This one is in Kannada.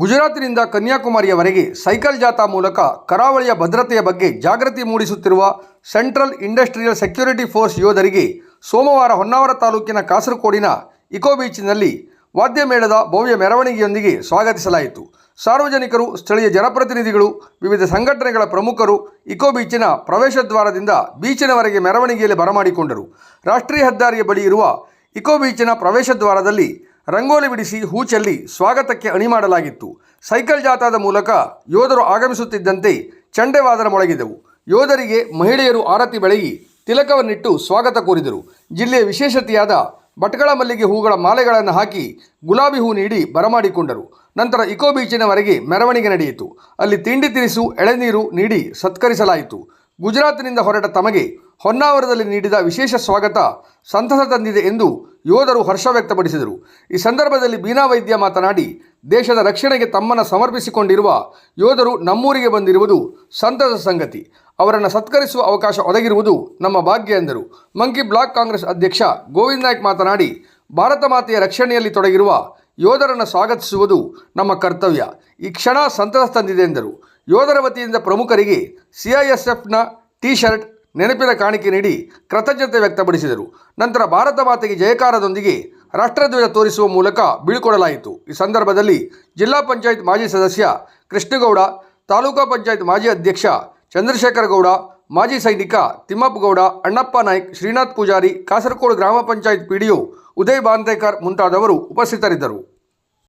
ಗುಜರಾತಿನಿಂದ ಕನ್ಯಾಕುಮಾರಿಯವರೆಗೆ ಸೈಕಲ್ ಜಾಥಾ ಮೂಲಕ ಕರಾವಳಿಯ ಭದ್ರತೆಯ ಬಗ್ಗೆ ಜಾಗೃತಿ ಮೂಡಿಸುತ್ತಿರುವ ಸೆಂಟ್ರಲ್ ಇಂಡಸ್ಟ್ರಿಯಲ್ ಸೆಕ್ಯೂರಿಟಿ ಫೋರ್ಸ್ ಯೋಧರಿಗೆ ಸೋಮವಾರ ಹೊನ್ನಾವರ ತಾಲೂಕಿನ ಕಾಸರಗೋಡಿನ ಇಕೋ ಬೀಚ್ನಲ್ಲಿ ವಾದ್ಯಮೇಳದ ಭವ್ಯ ಮೆರವಣಿಗೆಯೊಂದಿಗೆ ಸ್ವಾಗತಿಸಲಾಯಿತು. ಸಾರ್ವಜನಿಕರು, ಸ್ಥಳೀಯ ಜನಪ್ರತಿನಿಧಿಗಳು, ವಿವಿಧ ಸಂಘಟನೆಗಳ ಪ್ರಮುಖರು ಇಕೋ ಬೀಚಿನ ಪ್ರವೇಶ ದ್ವಾರದಿಂದ ಬೀಚಿನವರೆಗೆ ಮೆರವಣಿಗೆಯಲ್ಲಿ ಬರಮಾಡಿಕೊಂಡರು. ರಾಷ್ಟ್ರೀಯ ಹೆದ್ದಾರಿಯ ಬಳಿ ಇರುವ ಇಕೋ ಬೀಚಿನ ಪ್ರವೇಶ ದ್ವಾರದಲ್ಲಿ ರಂಗೋಲಿ ಬಿಡಿಸಿ ಹೂ ಚೆಲ್ಲಿ ಸ್ವಾಗತಕ್ಕೆ ಅಣಿ ಮಾಡಲಾಗಿತ್ತು. ಸೈಕಲ್ ಜಾಥಾದ ಮೂಲಕ ಯೋಧರು ಆಗಮಿಸುತ್ತಿದ್ದಂತೆ ಚಂಡೆವಾದರ ಮೊಳಗಿದೆವು. ಯೋಧರಿಗೆ ಮಹಿಳೆಯರು ಆರತಿ ಬೆಳಗಿ ತಿಲಕವನ್ನಿಟ್ಟು ಸ್ವಾಗತ ಕೋರಿದರು. ಜಿಲ್ಲೆಯ ವಿಶೇಷತೆಯಾದ ಭಟ್ಗಳ ಮಲ್ಲಿಗೆ ಹೂಗಳ ಮಾಲೆಗಳನ್ನು ಹಾಕಿ ಗುಲಾಬಿ ಹೂ ನೀಡಿ ಬರಮಾಡಿಕೊಂಡರು. ನಂತರ ಇಕೋ ಬೀಚಿನವರೆಗೆ ಮೆರವಣಿಗೆ ನಡೆಯಿತು. ಅಲ್ಲಿ ತಿಂಡಿ ತಿನಿಸು, ಎಳೆನೀರು ನೀಡಿ ಸತ್ಕರಿಸಲಾಯಿತು. ಗುಜರಾತಿನಿಂದ ಹೊರಟ ತಮಗೆ ಹೊನ್ನಾವರದಲ್ಲಿ ನೀಡಿದ ವಿಶೇಷ ಸ್ವಾಗತ ಸಂತಸ ತಂದಿದೆ ಎಂದು ಯೋಧರು ಹರ್ಷ ವ್ಯಕ್ತಪಡಿಸಿದರು. ಈ ಸಂದರ್ಭದಲ್ಲಿ ಬೀನಾ ವೈದ್ಯ ಮಾತನಾಡಿ, ದೇಶದ ರಕ್ಷಣೆಗೆ ತಮ್ಮನ್ನು ಸಮರ್ಪಿಸಿಕೊಂಡಿರುವ ಯೋಧರು ನಮ್ಮೂರಿಗೆ ಬಂದಿರುವುದು ಸಂತಸ ಸಂಗತಿ. ಅವರನ್ನು ಸತ್ಕರಿಸುವ ಅವಕಾಶ ಒದಗಿರುವುದು ನಮ್ಮ ಭಾಗ್ಯ ಎಂದರು. ಮಂಕಿ ಬ್ಲಾಕ್ ಕಾಂಗ್ರೆಸ್ ಅಧ್ಯಕ್ಷ ಗೋವಿಂದ ನಾಯ್ಕ್ ಮಾತನಾಡಿ, ಭಾರತ ಮಾತೆಯ ರಕ್ಷಣೆಯಲ್ಲಿ ತೊಡಗಿರುವ ಯೋಧರನ್ನು ಸ್ವಾಗತಿಸುವುದು ನಮ್ಮ ಕರ್ತವ್ಯ. ಈ ಕ್ಷಣ ಸಂತಸ ತಂದಿದೆ ಎಂದರು. ಯೋಧರ ವತಿಯಿಂದ ಪ್ರಮುಖರಿಗೆ ಸಿಐಎಸ್ಎಫ್ನ ಟಿ ಶರ್ಟ್ ನೆನಪಿನ ಕಾಣಿಕೆ ನೀಡಿ ಕೃತಜ್ಞತೆ ವ್ಯಕ್ತಪಡಿಸಿದರು. ನಂತರ ಭಾರತ ಮಾತೆಗೆ ಜಯಕಾರದೊಂದಿಗೆ ರಾಷ್ಟ್ರಧ್ವಜ ತೋರಿಸುವ ಮೂಲಕ ಬೀಳ್ಕೊಡಲಾಯಿತು. ಈ ಸಂದರ್ಭದಲ್ಲಿ ಜಿಲ್ಲಾ ಪಂಚಾಯತ್ ಮಾಜಿ ಸದಸ್ಯ ಕೃಷ್ಣಗೌಡ, ತಾಲೂಕಾ ಪಂಚಾಯತ್ ಮಾಜಿ ಅಧ್ಯಕ್ಷ ಚಂದ್ರಶೇಖರ ಗೌಡ ಮಾಜಿ ಸೈನಿಕ ತಿಮ್ಮಪ್ಪಗೌಡ, ಅಣ್ಣಪ್ಪ ನಾಯ್ಕ್, ಶ್ರೀನಾಥ್ ಪೂಜಾರಿ, ಕಾಸರಗೋಡು ಗ್ರಾಮ ಪಂಚಾಯತ್ ಪಿಡಿಒ ಉದಯ್ ಬಾಂದೇಕರ್ ಮುಂತಾದವರು ಉಪಸ್ಥಿತರಿದ್ದರು.